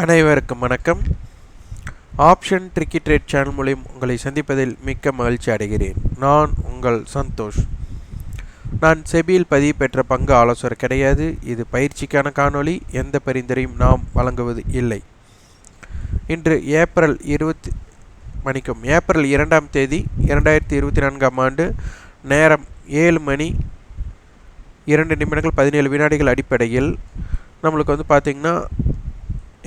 அனைவருக்கும் வணக்கம். Option tricky trade channel மூலியம் உங்களை சந்திப்பதில் மிக்க மகிழ்ச்சி அடைகிறேன். நான் உங்கள் சந்தோஷ். நான் செபியில் பதிவு பெற்ற பங்கு ஆலோசகர் கிடையாது. இது பயிற்சிக்கான காணொளி. எந்த பரிந்துரையும் நாம் வழங்குவது இல்லை. இன்று ஏப்ரல் இருபத்தி மணிக்கும் ஏப்ரல் இரண்டாம் தேதி இரண்டாயிரத்தி இருபத்தி நான்காம் ஆண்டு நேரம் ஏழு மணி இரண்டு நிமிடங்கள் பதினேழு வினாடிகள் அடிப்படையில் நம்மளுக்கு வந்து பார்த்திங்கன்னா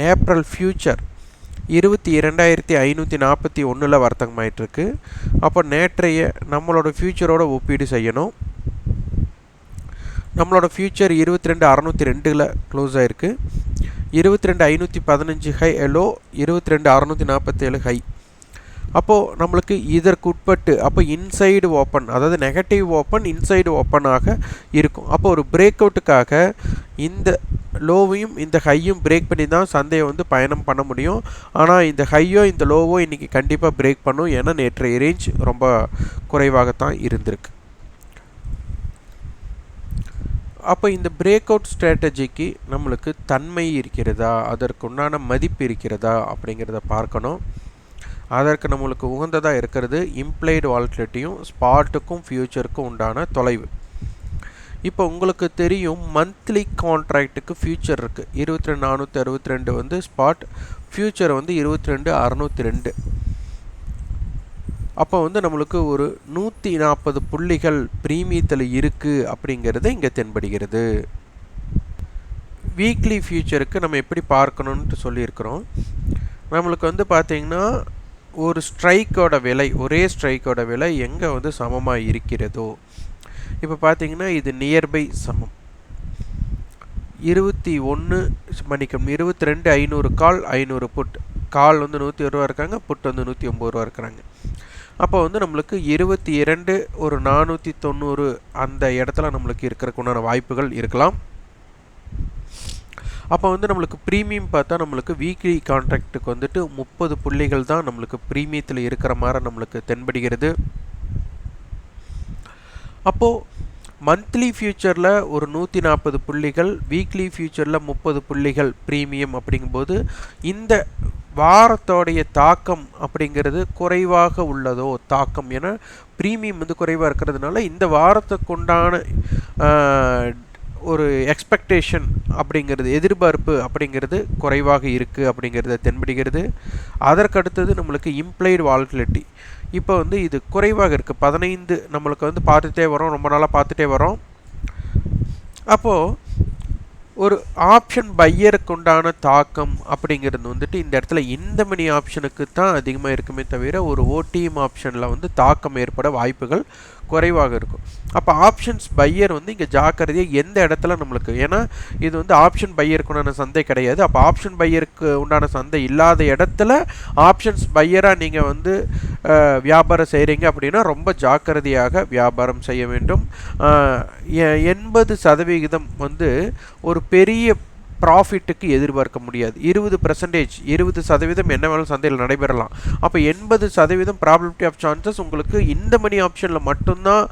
ஏப்ரல் ஃப்யூச்சர். இருபத்தி இரண்டாயிரத்தி ஐநூற்றி நாற்பத்தி ஒன்றில் வர்த்தகமாயிட்டிருக்கு அப்போ நேற்றைய நம்மளோட ஃப்யூச்சரோட ஒப்பீடு செய்யணும். நம்மளோட ஃப்யூச்சர் இருபத்தி ரெண்டு அறநூற்றி ரெண்டில் க்ளோஸ் ஆகிருக்கு இருபத்தி ரெண்டு ஐநூற்றி பதினஞ்சு ஹை எலோ இருபத்தி ரெண்டு அறநூற்றி நாற்பத்தேழு ஹை. அப்போது நம்மளுக்கு இதற்கு உட்பட்டு அப்போ இன்சைடு ஓப்பன் அதாவது நெகட்டிவ் ஓப்பன் இன்சைடு ஓப்பனாக இருக்கும். அப்போ ஒரு பிரேக் அவுட்டுக்காக இந்த லோவையும் இந்த ஹையும் பிரேக் பண்ணி தான் சந்தையை வந்து பயணம் பண்ண முடியும். ஆனால் இந்த ஹையோ இந்த லோவோ இன்றைக்கி கண்டிப்பாக பிரேக் பண்ணும். ஏன்னா நேற்றைய ரேஞ்ச் ரொம்ப குறைவாகத்தான் இருந்திருக்கு. அப்போ இந்த பிரேக் அவுட் ஸ்ட்ராட்டஜிக்கு நம்மளுக்கு தன்மை இருக்கிறதா? அதற்குண்டான மதிப்பு இருக்கிறதா? அப்படிங்கிறத பார்க்கணும். அதற்கு நம்மளுக்கு உகந்ததாக இருக்கிறது இம்ப்ளைடு வால்டிலிட்டியும் ஸ்பாட்டுக்கும் ஃப்யூச்சருக்கும் உண்டான தொலைவு. இப்போ உங்களுக்கு தெரியும் மந்த்லி கான்ட்ராக்ட்டுக்கு ஃப்யூச்சர் இருக்குது இருபத்தி ரெண்டு நானூற்றி அறுபத்தி ரெண்டு வந்து ஸ்பாட் ஃப்யூச்சர் வந்து இருபத்தி ரெண்டு அறநூற்றி ரெண்டு. அப்போ வந்து நம்மளுக்கு ஒரு நூற்றி நாற்பது புள்ளிகள் ப்ரீமியத்தில் இருக்குது அப்படிங்கிறது இங்கே தென்படுகிறது. வீக்லி ஃபியூச்சருக்கு நம்ம எப்படி பார்க்கணுன்ட்டு சொல்லியிருக்கிறோம். நம்மளுக்கு வந்து பார்த்திங்கன்னா ஒரு ஸ்ட்ரைக்கோட விலை ஒரே ஸ்ட்ரைக்கோட விலை எங்கே வந்து சமமாக இருக்கிறதோ? இப்போ பார்த்தீங்கன்னா இது நியர்பை சமம். இருபத்தி ஒன்று மணிக்கம் இருபத்தி ரெண்டு ஐநூறு கால் ஐநூறு புட். கால் வந்து நூற்றி ஒரு ரூபா இருக்காங்க புட் வந்து நூற்றி ஒம்பது ரூபா இருக்கிறாங்க. அப்போ வந்து நம்மளுக்கு இருபத்தி இரண்டு ஒரு நானூற்றி தொண்ணூறு அந்த இடத்துல நம்மளுக்கு இருக்கிறதுக்கு உண்டான வாய்ப்புகள் இருக்கலாம். அப்போ வந்து நம்மளுக்கு ப்ரீமியம் பார்த்தா நம்மளுக்கு வீக்லி கான்ட்ராக்ட்டுக்கு வந்துட்டு முப்பது புள்ளிகள் தான் நம்மளுக்கு ப்ரீமியத்தில் இருக்கிற மாதிரி நம்மளுக்கு தென்படுகிறது. அப்போது மந்த்லி ஃபியூச்சரில் ஒரு நூற்றி நாற்பது புள்ளிகள் வீக்லி ஃபியூச்சரில் முப்பது புள்ளிகள் ப்ரீமியம் அப்படிங்கும்போது இந்த வாரத்தோடைய தாக்கம் அப்படிங்கிறது குறைவாக உள்ளதோ தாக்கம் என ப்ரீமியம் வந்து குறைவாக இருக்கிறதுனால இந்த வாரத்துக்குண்டான ஒரு எக்ஸ்பெக்டேஷன் அப்படிங்கிறது எதிர்பார்ப்பு அப்படிங்கிறது குறைவாக இருக்குது அப்படிங்கிறத தென்படுகிறது. அதற்கடுத்தது நம்மளுக்கு இம்ப்ளைடு வால்டிலிட்டி இப்போ வந்து இது குறைவாக இருக்குது பதினைந்து நம்மளுக்கு வந்து பார்த்துட்டே வரோம் ரொம்ப நாளாக பார்த்துட்டே வரோம் அப்போது ஒரு ஆப்ஷன் பையருக்கு உண்டான தாக்கம் அப்படிங்கிறது வந்துட்டு இந்த இடத்துல இந்த மணி ஆப்ஷனுக்கு தான் அதிகமாக இருக்குமே தவிர ஒரு ஓடிஎம் ஆப்ஷனில் வந்து தாக்கம் ஏற்பட வாய்ப்புகள் குறைவாக இருக்கும். அப்போ ஆப்ஷன்ஸ் பையர் வந்து இங்கே ஜாக்கிரதையாக எந்த இடத்துல நம்மளுக்கு ஏன்னா இது வந்து ஆப்ஷன் பையருக்கு உண்டான சந்தை கிடையாது. அப்போ ஆப்ஷன் பையருக்கு உண்டான சந்தை இல்லாத இடத்துல ஆப்ஷன்ஸ் பையராக நீங்கள் வந்து வியாபாரம் செய்கிறீங்க அப்படின்னா ரொம்ப ஜாக்கிரதையாக வியாபாரம் செய்ய வேண்டும். எண்பது சதவிகிதம் வந்து ஒரு பெரிய ப்ராஃபிட்டுக்கு எதிர்பார்க்க முடியாது. இருபது பர்சன்டேஜ் இருபது சதவீதம் என்ன வேணாலும் சந்தையில் நடைபெறலாம். அப்போ எண்பது சதவீதம் ப்ராபிலிட்டி ஆஃப் சான்சஸ் உங்களுக்கு இந்த மணி ஆப்ஷனில் மட்டும்தான்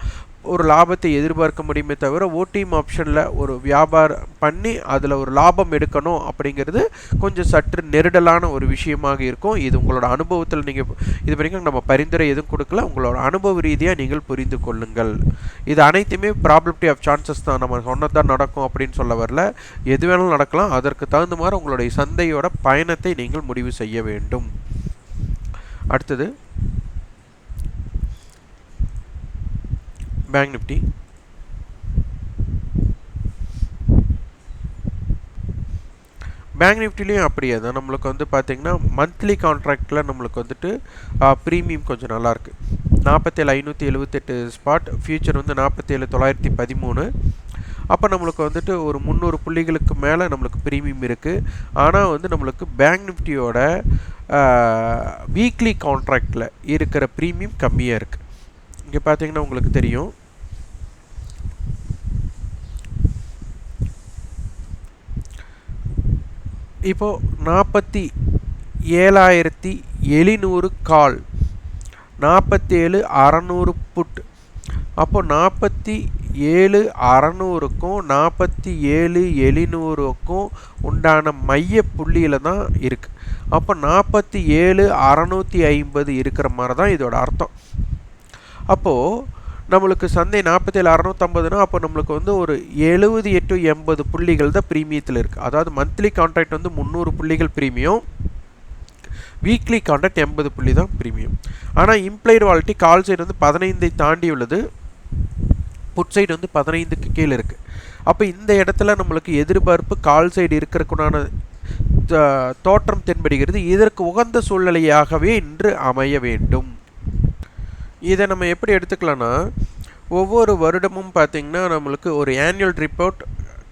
ஒரு லாபத்தை எதிர்பார்க்க முடியுமே தவிர ஓடிஎம் ஆப்ஷனில் ஒரு வியாபாரம் பண்ணி அதில் ஒரு லாபம் எடுக்கணும் அப்படிங்கிறது கொஞ்சம் சற்று நெருடலான ஒரு விஷயமாக இருக்கும். இது உங்களோட அனுபவத்தில் நீங்கள் இது வரைக்கும் நம்ம பரிந்துரை எதுவும் கொடுக்கல. உங்களோட அனுபவ ரீதியாக நீங்கள் புரிந்து கொள்ளுங்கள். இது அனைத்துமே ப்ராபிலிட்டி ஆஃப் சான்சஸ் தான். நம்ம சொன்னது தான் நடக்கும் அப்படின்னு சொல்ல வரல. எது வேணாலும் நடக்கலாம். அதற்கு தகுந்த மாதிரி உங்களுடைய சந்தையோட பயணத்தை நீங்கள் முடிவு செய்ய வேண்டும். அடுத்தது பேங்க் நிஃப்டி பேங்க் நிஃப்டிலையும் அப்படியே தான். நம்மளுக்கு வந்து பார்த்திங்கன்னா மந்த்லி கான்ட்ராக்டில் நம்மளுக்கு வந்துட்டு ப்ரீமியம் கொஞ்சம் நல்லாயிருக்கு நாற்பத்தேழு ஐநூற்றி எழுபத்தெட்டு ஸ்பாட் ஃபியூச்சர் வந்து நாற்பத்தேழு தொள்ளாயிரத்தி பதிமூணு. அப்போ நம்மளுக்கு வந்துட்டு ஒரு முந்நூறு புள்ளிகளுக்கு மேலே நம்மளுக்கு ப்ரீமியம் இருக்குது ஆனால் வந்து நம்மளுக்கு பேங்க் நிஃப்டியோட வீக்லி கான்ட்ராக்டில் இருக்கிற ப்ரீமியம் கம்மியாக இருக்குது இங்கே பார்த்திங்கன்னா உங்களுக்கு தெரியும். இப்போது நாற்பத்தி ஏழாயிரத்தி எழுநூறு கால். நாற்பத்தேழு அறநூறு புட். அப்போது நாற்பத்தி ஏழு அறநூறுக்கும் நாற்பத்தி ஏழு எழுநூறுக்கும் உண்டான மைய புள்ளியில் தான் இருக்குது அப்போ நாற்பத்தி ஏழு அறநூற்றி ஐம்பது இருக்கிற மாதிரி தான் இதோட அர்த்தம். அப்போது நம்மளுக்கு சந்தை நாற்பத்தேழு அறநூற்றம்பதுனா அப்போ நம்மளுக்கு வந்து ஒரு எழுபது எட்டு எண்பது புள்ளிகள் தான் ப்ரீமியத்தில் இருக்குது அதாவது மந்த்லி கான்ட்ராக்ட் வந்து முந்நூறு புள்ளிகள் ப்ரீமியம் வீக்லி கான்ட்ராக்ட் எண்பது புள்ளி தான் ப்ரீமியம் ஆனால் இம்ப்ளைடு வாலிட்டி கால் சைடு வந்து பதினைந்தை தாண்டி உள்ளது. புட் சைடு வந்து பதினைந்துக்கு கீழே இருக்குது அப்போ இந்த இடத்துல நம்மளுக்கு எதிர்பார்ப்பு கால் சைடு இருக்கிறக்குண்டான தோற்றம் தென்படுகிறது. இதற்கு உகந்த சூழ்நிலையாகவே இன்று அமைய வேண்டும். இதை நம்ம எப்படி எடுத்துக்கலாம்னா ஒவ்வொரு வருடமும் பார்த்திங்கன்னா நம்மளுக்கு ஒரு ஆனுவல் ரிப்போர்ட்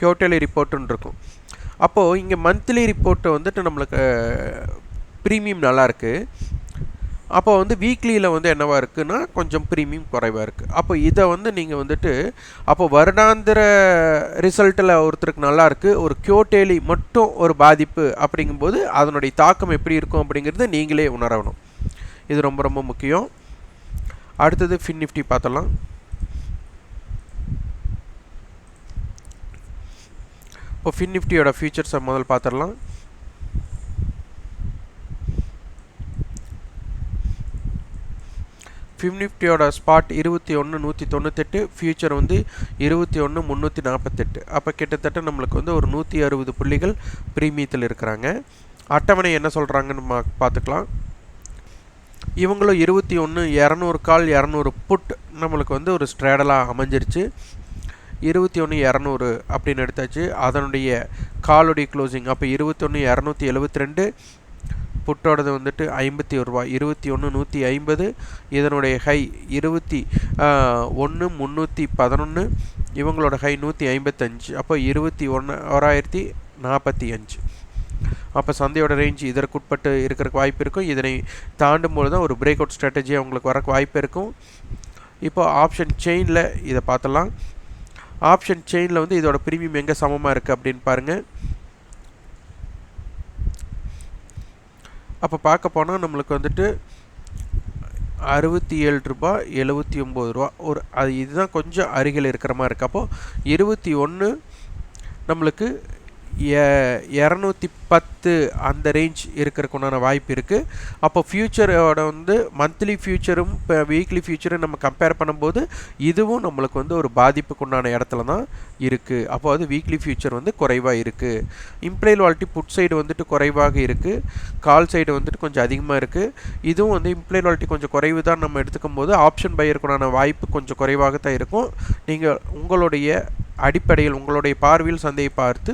குவார்டர்லி ரிப்போர்ட்டுன்னு இருக்கும். அப்போது இங்கே மந்த்லி ரிப்போர்ட்டை வந்துட்டு நம்மளுக்கு ப்ரீமியம் நல்லாயிருக்கு அப்போ வந்து வீக்லியில் வந்து என்னவாக இருக்குன்னா கொஞ்சம் ப்ரீமியம் குறைவாக இருக்குது அப்போ இதை வந்து நீங்கள் வந்துட்டு அப்போ வருடாந்திர ரிசல்ட்டில் ஒருத்தருக்கு நல்லாயிருக்கு ஒரு கியோட்டேலி மட்டும் ஒரு பாதிப்பு அப்படிங்கும்போது அதனுடைய தாக்கம் எப்படி இருக்கும் அப்படிங்கிறத நீங்களே உணரணும். இது ரொம்ப ரொம்ப முக்கியம். அடுத்தது ஃபின் நிஃப்டி பார்த்தலாம் இப்போ ஃபின் நிஃப்டியோட ஃபியூச்சர்ஸை முதல் பார்த்துடலாம். ஃபிம் நிஃப்டியோட ஸ்பாட் இருபத்தி ஒன்று நூற்றி தொண்ணூத்தெட்டு ஃபியூச்சர் வந்து இருபத்தி ஒன்று முந்நூற்றி நாற்பத்தெட்டு அப்போ கிட்டத்தட்ட நம்மளுக்கு வந்து ஒரு நூற்றி அறுபது புள்ளிகள் ப்ரீமியத்தில் இருக்கிறாங்க. அட்டவணை என்ன சொல்கிறாங்கன்னு பார்த்துக்கலாம். இவங்களும் இருபத்தி ஒன்று இரநூறு கால் இரநூறு புட் நம்மளுக்கு வந்து ஒரு ஸ்ட்ரேடலாக அமைஞ்சிருச்சு. இருபத்தி ஒன்று இரநூறு அப்படின்னு எடுத்தாச்சு. அதனுடைய காலுடைய க்ளோசிங் அப்போ இருபத்தி ஒன்று இரநூத்தி எழுபத்தி ரெண்டு புட்டோடது வந்துட்டு ஐம்பத்தி ஒரு ரூபா இருபத்தி ஒன்று நூற்றி ஐம்பது. இதனுடைய ஹை இருபத்தி ஒன்று முந்நூற்றி பதினொன்று இவங்களோட ஹை நூற்றி ஐம்பத்தஞ்சு. அப்போ இருபத்தி ஒன்று ஓராயிரத்தி நாற்பத்தி அஞ்சு. அப்போ சந்தையோட ரேஞ்ச் இதற்குட்பட்டு இருக்கிறக்கு வாய்ப்பு இருக்கும். இதனை தாண்டும் பொழுது தான் ஒரு பிரேக் அவுட் ஸ்ட்ராட்டஜி அவங்களுக்கு வரக்கு வாய்ப்பு இருக்கும். இப்போ ஆப்ஷன் செயினில் இதை பார்த்தலாம் ஆப்ஷன் செயினில் வந்து இதோட ப்ரீமியம் எங்கே சமமாக இருக்குது அப்படின்னு பாருங்கள் அப்போ பார்க்க போனால் நம்மளுக்கு வந்துட்டு அறுபத்தி ஏழு ரூபா எழுபத்தி ஒம்பது ரூபா ஒரு அது இதுதான் கொஞ்சம் அருகில் இருக்கிற மாதிரி இருக்குது அப்போது இருபத்தி ஒன்று நம்மளுக்கு இரநூத்தி பத்து அந்த ரேஞ்ச் இருக்கிறக்குண்டான வாய்ப்பு இருக்குது அப்போ ஃப்யூச்சரோட வந்து மந்த்லி ஃப்யூச்சரும் இப்போ வீக்லி ஃப்யூச்சரும் நம்ம கம்பேர் பண்ணும்போது இதுவும் நம்மளுக்கு வந்து ஒரு பாதிப்புக்குண்டான இடத்துல தான் இருக்குது அப்போ அது வீக்லி ஃப்யூச்சர் வந்து குறைவாக இருக்குது இம்ப்ளைல் வால்ட்டி புட் சைடு வந்துட்டு குறைவாக இருக்குது கால் சைடு வந்துட்டு கொஞ்சம் அதிகமாக இருக்குது இதுவும் வந்து இம்ப்ளைல் வால்ட்டி கொஞ்சம் குறைவு தான் நம்ம எடுத்துக்கும் போது ஆப்ஷன் பையருக்குண்டான வாய்ப்பு கொஞ்சம் குறைவாக தான் இருக்கும். நீங்கள் உங்களுடைய அடிப்படையில் உங்களுடைய பார்வையில் சந்தையை பார்த்து